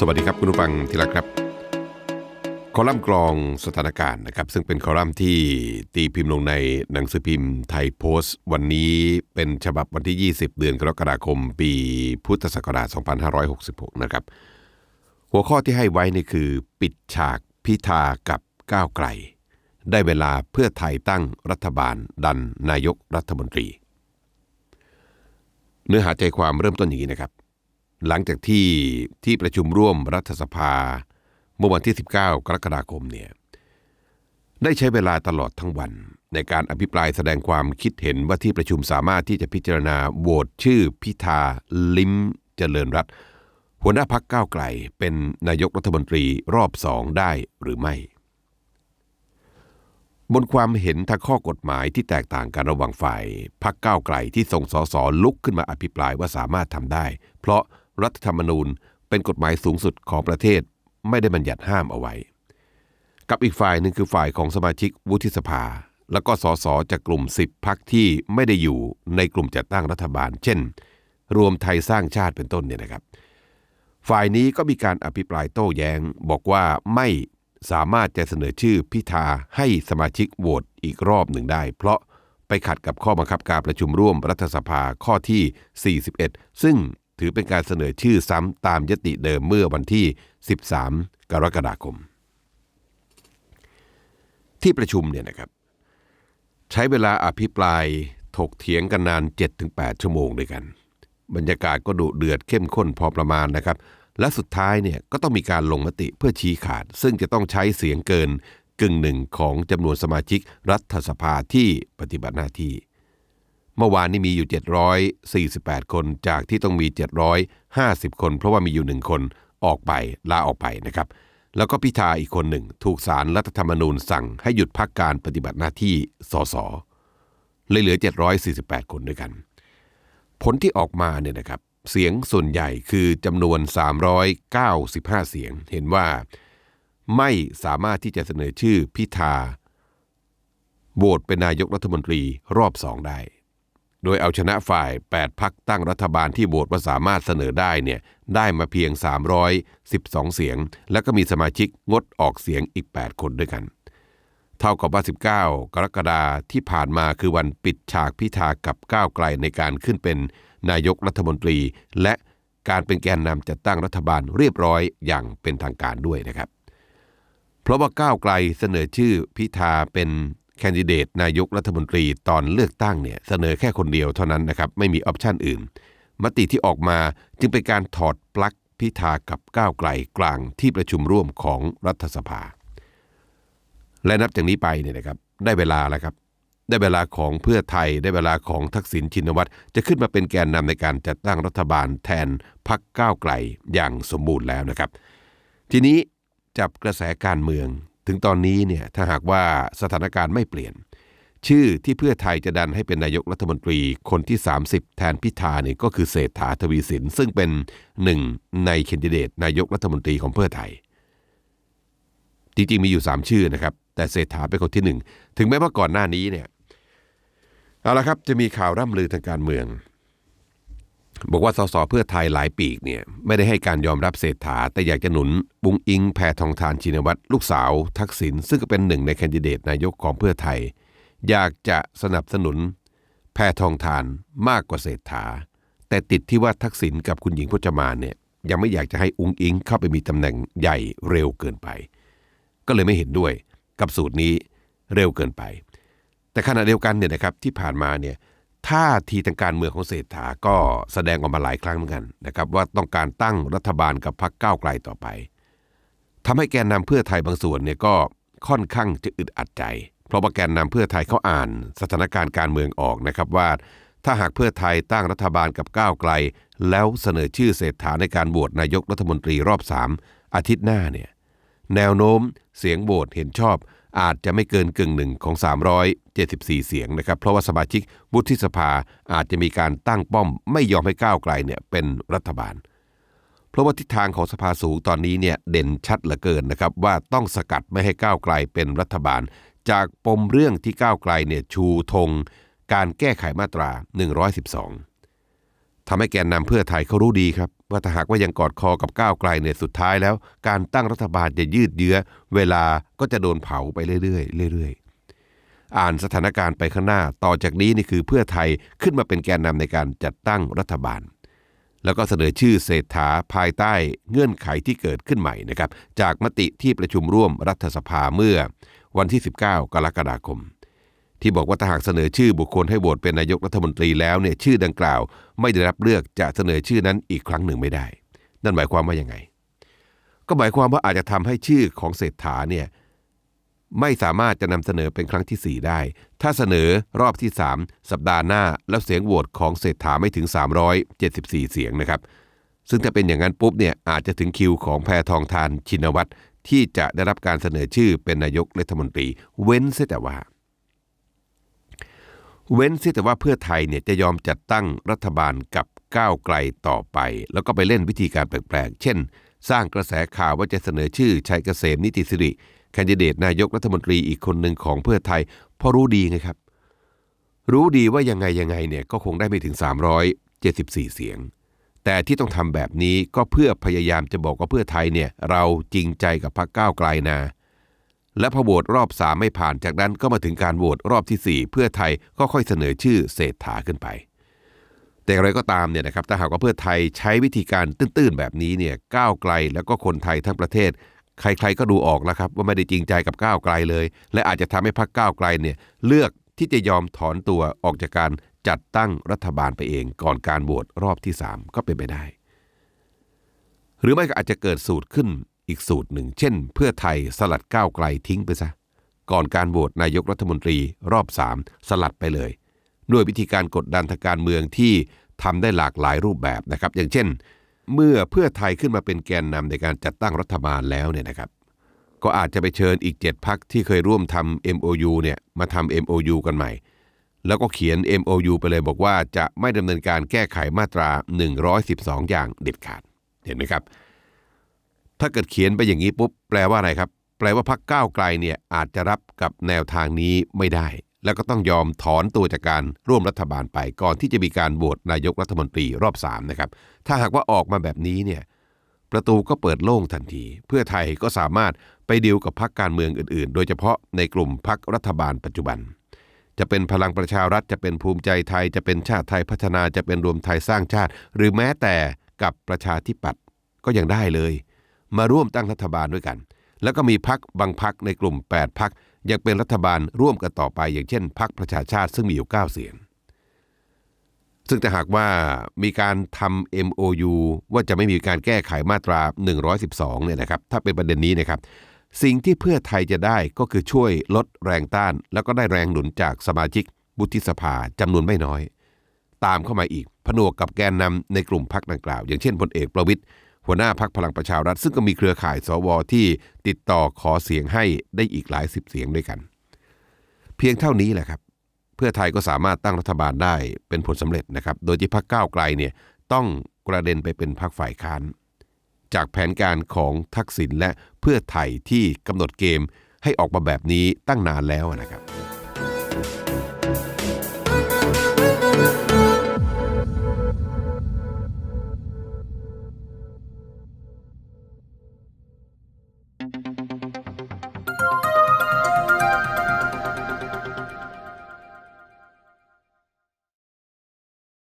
สวัสดีครับคุณผู้ฟังที่รักครับ คอลัมน์กรองสถานการณ์นะครับ ซึ่งเป็นคอลัมน์ที่ตีพิมพ์ลงในหนังสือพิมพ์ไทยโพสต์ วันนี้เป็นฉบับวันที่ 20 เดือนกรกฎาคม ปีพุทธศักราช 2566 นะครับ หัวข้อที่ให้ไว้นี่คือปิดฉากพิธากับก้าวไกล ได้เวลาเพื่อไทยตั้งรัฐบาลดันนายกรัฐมนตรี เนื้อหาใจความเริ่มต้นอย่างนี้นะครับ หลังจากที่ที่ประชุมร่วมรัฐสภาเมื่อวันที่ 19 กรกฎาคมเนี่ยได้ใช้เวลาตลอดทั้งวัน ในการอภิปรายแสดงความคิดเห็นว่าที่ประชุมสามารถที่จะพิจารณาโหวตชื่อพิธาลิมเจริญรัตหัวหน้าพักก้าวไกลเป็นนายกรัฐมนตรีรอบสองได้หรือไม่ บนความเห็นทางข้อกฎหมายที่แตกต่างกันระหว่างฝ่ายพักก้าวไกลที่ส่งสสลุกขึ้นมาอภิปรายว่าสามารถทำได้ เพราะ รัฐธรรมนูญเป็นกฎหมายสูงสุดของประเทศไม่ได้บัญญัติห้ามเอาไว้ กับอีกฝ่ายหนึ่งคือฝ่ายของสมาชิกวุฒิสภา แล้วก็สสจากกลุ่ม 10พักที่ไม่ได้อยู่ในกลุ่มจัดตั้งรัฐบาล เช่น รวมไทยสร้างชาติเป็นต้นเนี่ยนะครับ ฝ่ายนี้ก็มีการอภิปรายโต้แย้ง บอกว่าไม่สามารถจะเสนอชื่อพิธาให้สมาชิกโหวตอีกรอบหนึ่งได้ เพราะไปขัดกับข้อบังคับการประชุมร่วมรัฐสภาข้อที่ 41 ซึ่ง ถือเป็นการเสนอชื่อซ้ำตามยติเดิมเมื่อวันที่ 13 กรกฎาคม ที่ประชุมเนี่ยนะครับ ใช้เวลาอภิปรายถกเถียงกันนาน 7-8 ชั่วโมงด้วยกัน บรรยากาศก็ดุเดือดเข้มข้นพอประมาณนะครับ และสุดท้ายเนี่ยก็ต้องมีการลงมติเพื่อชี้ขาด ซึ่งจะต้องใช้เสียงเกินกึ่งหนึ่งของจำนวนสมาชิกรัฐสภาที่ปฏิบัติหน้าที่ เมื่อวานนี้มีอยู่ 748 คนจากที่ต้องมี 750 คน เพราะว่ามีอยู่หนึ่งคนออกไปลาออกไปนะครับ แล้วก็พิธาอีกคนหนึ่ง ถูกสารรัฐธรรมนูญสั่งให้หยุดพักการปฏิบัติหน้าที่สสเลยเหลือ 748 คนด้วยกัน ผลที่ออกมาเนี่ยนะครับ เสียงส่วนใหญ่คือจำนวน 395 เสียง เห็นว่าไม่สามารถที่จะเสนอชื่อพิธาโหวตเป็นนายกรัฐมนตรีรอบสองได้ โดยเอาชนะฝ่าย 8 พักตั้งรัฐบาลที่โหวตว่าสามารถเสนอได้เนี่ยได้มาเพียง 312 เสียง แล้วก็มีสมาชิกงดออกเสียงอีก 8 คนด้วยกัน เท่ากับว่า 19 กรกฎาที่ผ่านมาคือวันปิดฉากพิธากับก้าวไกลในการขึ้นเป็นนายกรัฐมนตรี และการเป็นแกนนำจัดตั้งรัฐบาลเรียบร้อยอย่างเป็นทางการด้วยนะครับ เพราะว่าก้าวไกลเสนอชื่อพิธาเป็น แคนดิเดตนายกรัฐมนตรีตอนเลือกตั้งเนี่ยเสนอแค่คนเดียวเท่านั้นนะครับไม่มีออปชันอื่น มติที่ออกมาจึงเป็นการถอดปลั๊กพิธากับก้าวไกลกลางที่ประชุมร่วมของรัฐสภา และนับจากนี้ไปเนี่ยนะครับได้เวลาแล้วครับ ได้เวลาของเพื่อไทยได้เวลาของทักษิณชินวัตรจะขึ้นมาเป็นแกนนำในการจัดตั้งรัฐบาลแทนพักก้าวไกลอย่างสมบูรณ์แล้วนะครับ ทีนี้จับกระแสการเมือง ถึงตอนนี้เนี่ยถ้าหากว่าสถานการณ์ไม่เปลี่ยน ชื่อที่เพื่อไทยจะดันให้เป็นนายกรัฐมนตรีคนที่ 30 แทนพิธาเนี่ยก็คือเศรษฐาทวีสิน ซึ่งเป็นหนึ่งในแคนดิเดตนายกรัฐมนตรีของเพื่อไทย จริงๆมีอยู่ 3 ชื่อนะครับ แต่เศรษฐาเป็นคนที่หนึ่งถึงแม้ว่าก่อนหน้านี้เนี่ยเอาละครับจะมีข่าวร่ำลือทางการเมือง บอกว่าสสเพื่อไทยหลายปีกเนี่ยไม่ได้ให้การยอมรับเศรษฐา แต่อยากจะหนุนบุงอิงแพทองทานชินวัตรลูกสาว ทักษิณซึ่งก็เป็นหนึ่งในแคนดิเดตนายกของเพื่อไทย อยากจะสนับสนุนแพทองทานมากกว่าเศรษฐา แต่ติดที่ว่าทักษิณกับคุณหญิงพจมานเนี่ยยังไม่อยากจะให้อุงอิงเข้าไปมีตำแหน่งใหญ่เร็วเกินไป ก็เลยไม่เห็นด้วยกับสูตรนี้เร็วเกินไป แต่ขณะเดียวกันเนี่ยนะครับที่ผ่านมาเนี่ย ท่าทีทางการเมืองของเศรษฐาก็แสดงออกมาหลายครั้งเหมือนกันนะครับว่าต้องการตั้งรัฐบาลกับพรรคก้าวไกลต่อไปทำให้แกนนำเพื่อไทยบางส่วนเนี่ยก็ค่อนข้างจะอึดอัดใจ เพราะว่าแกนนำเพื่อไทยเขาอ่านสถานการณ์การเมืองออกนะครับว่า ถ้าหากเพื่อไทยตั้งรัฐบาลกับก้าวไกล แล้วเสนอชื่อเศรษฐาในการโหวตนายกรัฐมนตรีรอบ 3 อาทิตย์หน้าเนี่ยแนวโน้มเสียงโหวตเห็นชอบ อาจจะไม่เกินกึ่งหนึ่งของ 374 เสียงนะครับ เพราะว่าสมาชิกวุฒิสภาอาจจะมีการตั้งป้อมไม่ยอมให้ก้าวไกลเนี่ยเป็นรัฐบาล เพราะว่าทิศทางของสภาสูงตอนนี้เนี่ยเด่นชัดเหลือเกินนะครับว่าต้องสกัดไม่ให้ก้าวไกลเป็นรัฐบาล จากปมเรื่องที่ก้าวไกลเนี่ยชูธงการแก้ไขมาตรา 112ทำให้แกนนำเพื่อไทยเขารู้ดีครับ ว่าถ้าหากว่ายังกอดคอกับก้าวไกลเนี่ยสุดท้ายแล้ว การตั้งรัฐบาลจะยืดเยื้อ เวลาก็จะโดนเผาไปเรื่อยๆเรื่อยๆ อ่านสถานการณ์ไปข้างหน้า ต่อจากนี้นี่คือเพื่อไทยขึ้นมาเป็นแกนนำในการจัดตั้งรัฐบาล แล้วก็เสนอชื่อเศรษฐาภายใต้เงื่อนไขที่เกิดขึ้นใหม่นะครับ จากมติที่ประชุมร่วมรัฐสภาเมื่อวันที่ 19 กรกฎาคม ที่บอกว่าถ้าหากเสนอชื่อบุคคลให้โหวตเป็นนายกรัฐมนตรีแล้วเนี่ยชื่อดังกล่าว ไม่ได้รับเลือกจะเสนอชื่อนั้นอีกครั้งหนึ่งไม่ได้ นั่นหมายความว่ายังไง ก็หมายความว่าอาจจะทำให้ชื่อของเศรษฐาเนี่ยไม่สามารถจะนำเสนอเป็นครั้งที่ 4 ได้ ถ้าเสนอรอบที่ 3 สัปดาห์หน้า แล้วเสียงโหวตของเศรษฐาไม่ถึง 374 เสียงนะครับ ซึ่งถ้าเป็นอย่างนั้นปุ๊บเนี่ยอาจจะถึงคิวของแพทองทานชินวัตรที่จะได้รับการเสนอชื่อเป็นนายกรัฐมนตรี เว้นเสียแต่ว่า เว้นเสียแต่ว่าเพื่อไทยเนี่ยจะยอมจัดตั้งรัฐบาลกับก้าวไกลต่อไป แล้วก็ไปเล่นวิธีการแปลกๆ เช่น สร้างกระแสข่าวว่าจะเสนอชื่อชัยเกษมนิติสิริแคนดิเดตนายกรัฐมนตรีอีกคนหนึ่งของเพื่อไทยเพราะรู้ดีไงครับ รู้ดีว่ายังไงยังไงเนี่ยก็คงได้ไม่ถึง 374 เสียง แต่ที่ต้องทำแบบนี้ก็เพื่อพยายามจะบอกว่าเพื่อไทยเนี่ยเราจริงใจกับพรรคก้าวไกลนะ และพอโหวตรอบ3ไม่ผ่านจากนั้นก็มาถึงการโหวตรอบทีสี่ 4 เพื่อไทยก็ค่อยเสนอชื่อเศรษฐาขึ้นไป แต่อย่างไรก็ตามเนี่ยนะครับถ้าหากว่าเพื่อไทยใช้วิธีการตื้นๆแบบนี้เนี่ยก้าวไกลแล้วก็คนไทยทั้งประเทศ ใครๆก็ดูออกแล้วครับว่าไม่ได้จริงใจกับก้าวไกลเลย และอาจจะทำให้พรรคก้าวไกลเนี่ยเลือกที่จะยอมถอนตัวออกจากการจัดตั้งรัฐบาลไปเองก่อนการโหวตรอบที่ 3 ก็เป็นไปได้ หรือไม่ก็อาจจะเกิดสูตรขึ้น อีกสูตรหนึ่ง เช่น เพื่อไทยสลัดก้าวไกลทิ้งไปซะ ก่อนการโหวตนายกรัฐมนตรีรอบ 3 สลัดไปเลย ด้วยวิธีการกดดันทางการเมืองที่ทำได้หลากหลายรูปแบบนะครับ อย่างเช่น เมื่อเพื่อไทยขึ้นมาเป็นแกนนำในการจัดตั้งรัฐบาลแล้วเนี่ยนะครับ ก็อาจจะไปเชิญอีก 7พักที่เคยร่วมทำ MOU เนี่ยมาทำ MOU กันใหม่แล้วก็เขียน MOU ไปเลยบอกว่าจะไม่ดำเนินการแก้ไขมาตรา 112 อย่างเด็ดขาด เห็นไหมครับ ถ้าเกิดเขียนไปอย่างนี้ปุ๊บแปลว่าอะไรครับ แปลว่าพักก้าวไกลเนี่ยอาจจะรับกับแนวทางนี้ไม่ได้ แล้วก็ต้องยอมถอนตัวจากการร่วมรัฐบาลไปก่อนที่จะมีการโหวตนายกรัฐมนตรีรอบ3นะครับถ้าหากว่าออกมาแบบนี้เนี่ยประตูก็เปิดโล่งทันที เพื่อไทยก็สามารถไปดีลกับพักการเมืองอื่น ๆ โดยเฉพาะในกลุ่มพักรัฐบาลปัจจุบัน จะเป็นพลังประชารัฐจะเป็นภูมิใจไทย จะเป็นชาติไทยพัฒนาจะเป็นรวมไทยสร้างชาติ หรือแม้แต่กับประชาธิปัตย์ก็ยังได้เลย มาร่วมตั้งรัฐบาลด้วยกัน แล้วก็มีพักบางพักในกลุ่ม 8พักยังเป็นรัฐบาลร่วมกันต่อไป อย่างเช่นพักประชาชาติซึ่งมีอยู่ 9 เสียง ซึ่งถ้าหากว่ามีการทำ MOU ว่าจะไม่มีการแก้ไขมาตรา 112เนี่ยนะครับถ้าเป็นประเด็นนี้นะครับสิ่งที่เพื่อไทยจะได้ก็คือช่วยลดแรงต้าน แล้วก็ได้แรงหนุนจากสมาชิกบุติสภาจำนวนไม่น้อย ตามเข้ามาอีกผนวกกับแกนนำในกลุ่มพักดังกล่าว อย่างเช่นพลเอกประวิตย หัวหน้าพักพลังประชารัฐซึ่งก็มีเครือข่ายสวที่ติดต่อขอเสียงให้ได้อีกหลายสิบเสียงด้วยกัน เพียงเท่านี้แหละครับ เพื่อไทยก็สามารถตั้งรัฐบาลได้เป็นผลสำเร็จนะครับ โดยที่พักก้าวไกลเนี่ยต้องกระเด็นไปเป็นพักฝ่ายค้าน จากแผนการของทักษิณและเพื่อไทยที่กำหนดเกมให้ออกมาแบบนี้ตั้งนานแล้วนะครับ